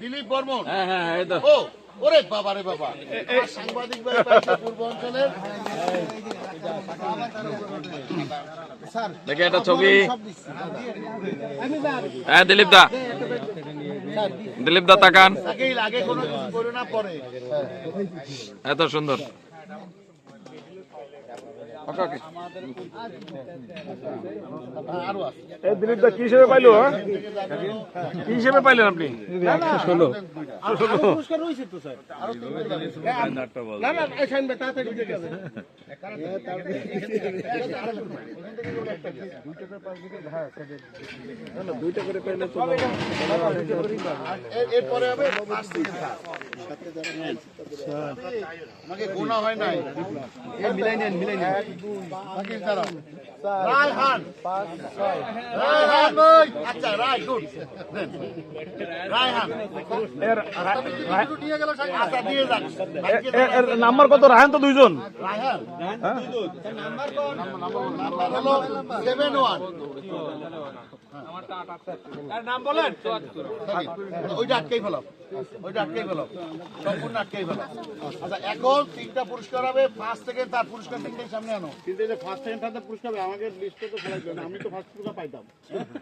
দিলীপ বর্মন? হ্যাঁ হ্যাঁ এই ও ওরে বাবা রে বাবা। সাংবাদিক ভাই পূর্ব অঞ্চলের। দেখে একটা ছবি। হ্যাঁ দিলীপ দা। দিলীপ দা তাকান। এত সুন্দর। হ্যাঁ, দিলীপ দা কি হিসেবে পাইলো হ্যাঁ? কি হিসেবে পাইলেন আপনি? এর- এরপরে হবে পাঁচ থেকে সাত। আমাকে গোনা হয় নাই মিলাই নেন মিলাই নেন। দুই বাকি কারা রায়হান রায়হান ওই আচ্ছা রায় গুড। রায়হান। আচ্ছা দিয়ে যাক। এর- এর নাম্বার কত? রাহেন তো দুইজন। রায়হান। নাম্বার হলো নাম বলেন। ওইটা আটকেই ওইটা সম্পূর্ণ আটকেই আচ্ছা এখন তিনটা পুরস্কার হবে। ফার্স্ট থেকে তার পুরস্কার তিনটেই সামনে আনো। ফার্স্ট সেকেন্ড থার্ড পুরস্কার হবে, আমাকে লিস্টে তো ফেলাই আমি তো ফার্স্ট পুরস্কার পাইতাম। না,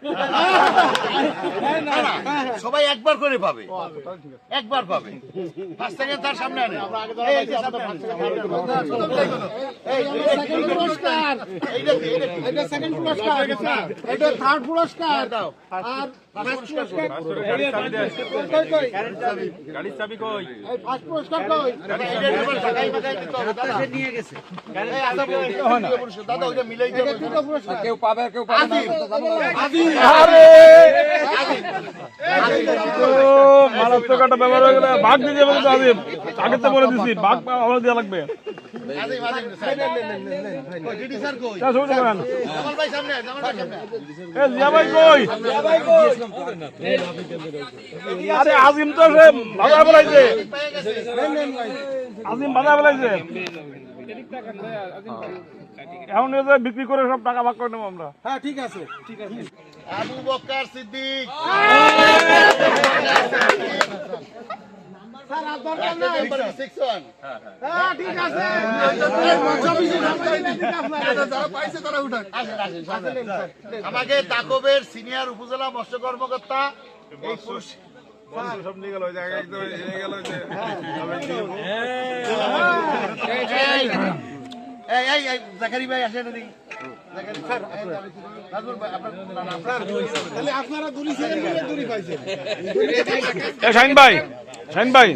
সবাই একবার করে পাবে একবার পাবে ফার্স্ট থেকে তার সামনে আনে পুরস্কার এটা সেকেন্ড পুরস্কার এটা থার্ড পুরস্কার দাও আর গাড়ির চাবি কই ফার্স্ট পুরস্কার কই দাদা। আচ্ছা, ওইটা মিলাই কেউ পাবে কেউ পাবে না ভাগ দিয়ে যাবে আজিম আগে তো বলে দিছি আমার দেওয়া লাগবে। আরে, আজিম তো সে বাধা ফেলাইছে। আজিম বাধা ফেলাইছে। এখন বিক্রি করে সব টাকা ভাগ করে নেব আমরা। হ্যাঁ ঠিক আছে ঠিক আছে। আবু বক্কার সিদ্দিক। হ্যাঁ। আমাকে তাকবের সিনিয়র উপজেলা মৎস্য কর্মকর্তা এই পুরস্কার সব নিয়ে গেল ওই জায়গায় গেল এই এই এই জাকারি ভাই আসেন এদিকে। শাহিন ভাই শাহিন ভাই।